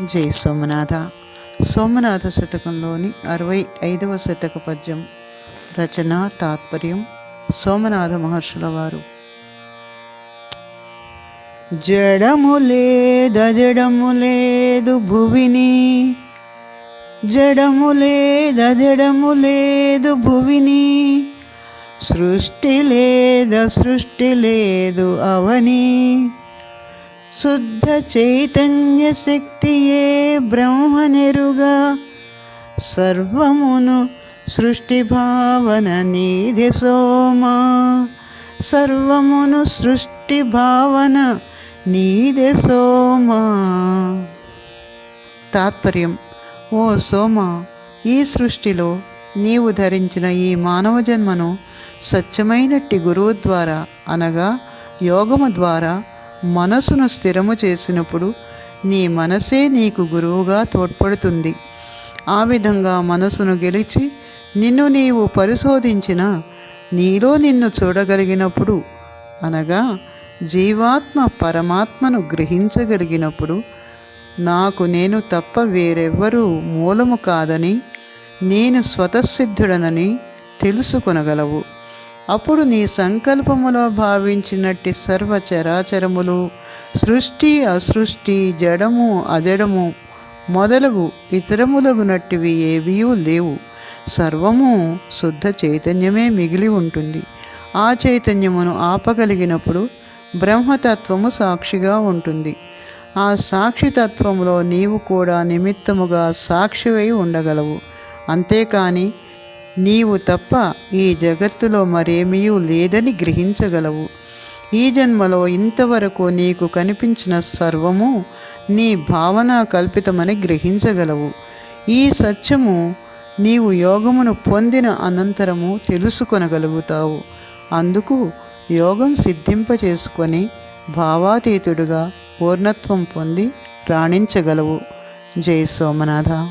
జై సోమనాథ. సోమనాథ శతకంలోని అరవై ఐదవ శతక పద్యం. రచన తాత్పర్యం సోమనాథ మహర్షుల వారు. జడము లేదజడము లేదు భువిని. జడము లేదజడము లేదు భువిని. సృష్టి లేద సృష్టి లేదు అవని. శుద్ధ చైతన్య శక్తియే బ్రహ్మనెరుగా. సర్వమును సృష్టి భావన నీధి సోమా. సర్వమును సృష్టి భావన నీదే సోమా. తాత్పర్యం ఓ సోమ ఈ సృష్టిలో నీవు ధరించిన ఈ మానవ జన్మను స్వచ్ఛమైనట్టి గురువు ద్వారా అనగా యోగము ద్వారా మనసును స్థిరము చేసినప్పుడు నీ మనసే నీకు గురువుగా తోడ్పడుతుంది. ఆ విధంగా మనసును గెలిచి నిన్ను నీవు పరిశోధించిన నీలో నిన్ను చూడగలిగినప్పుడు అనగా జీవాత్మ పరమాత్మను గ్రహించగలిగినప్పుడు నాకు నేను తప్ప వేరెవ్వరూ మూలము కాదని నేను స్వతసిద్ధుడనని తెలుసుకొనగలవు. అప్పుడు నీ సంకల్పములో భావించినట్టి సర్వచరాచరములు సృష్టి అసృష్టి జడము అజడము మొదలగు ఇతరములగునట్టివి ఏవీయూ లేవు. సర్వము శుద్ధ చైతన్యమే మిగిలి ఉంటుంది. ఆ చైతన్యమును ఆపగలిగినప్పుడు బ్రహ్మతత్వము సాక్షిగా ఉంటుంది. ఆ సాక్షితత్వములో నీవు కూడా నిమిత్తముగా సాక్షివై ఉండగలవు. అంతేకాని నీవు తప్ప ఈ జగత్తులో మరేమీ లేదని గ్రహించగలవు. ఈ జన్మలో ఇంతవరకు నీకు కనిపించిన సర్వము నీ భావన కల్పితమని గ్రహించగలవు. ఈ సత్యము నీవు యోగమును పొందిన అనంతరము తెలుసుకొనగలుగుతావు. అందుకు యోగం సిద్ధింపచేసుకొని భావాతీతుడుగా పూర్ణత్వం పొంది రాణించగలవు. జై సోమనాథ.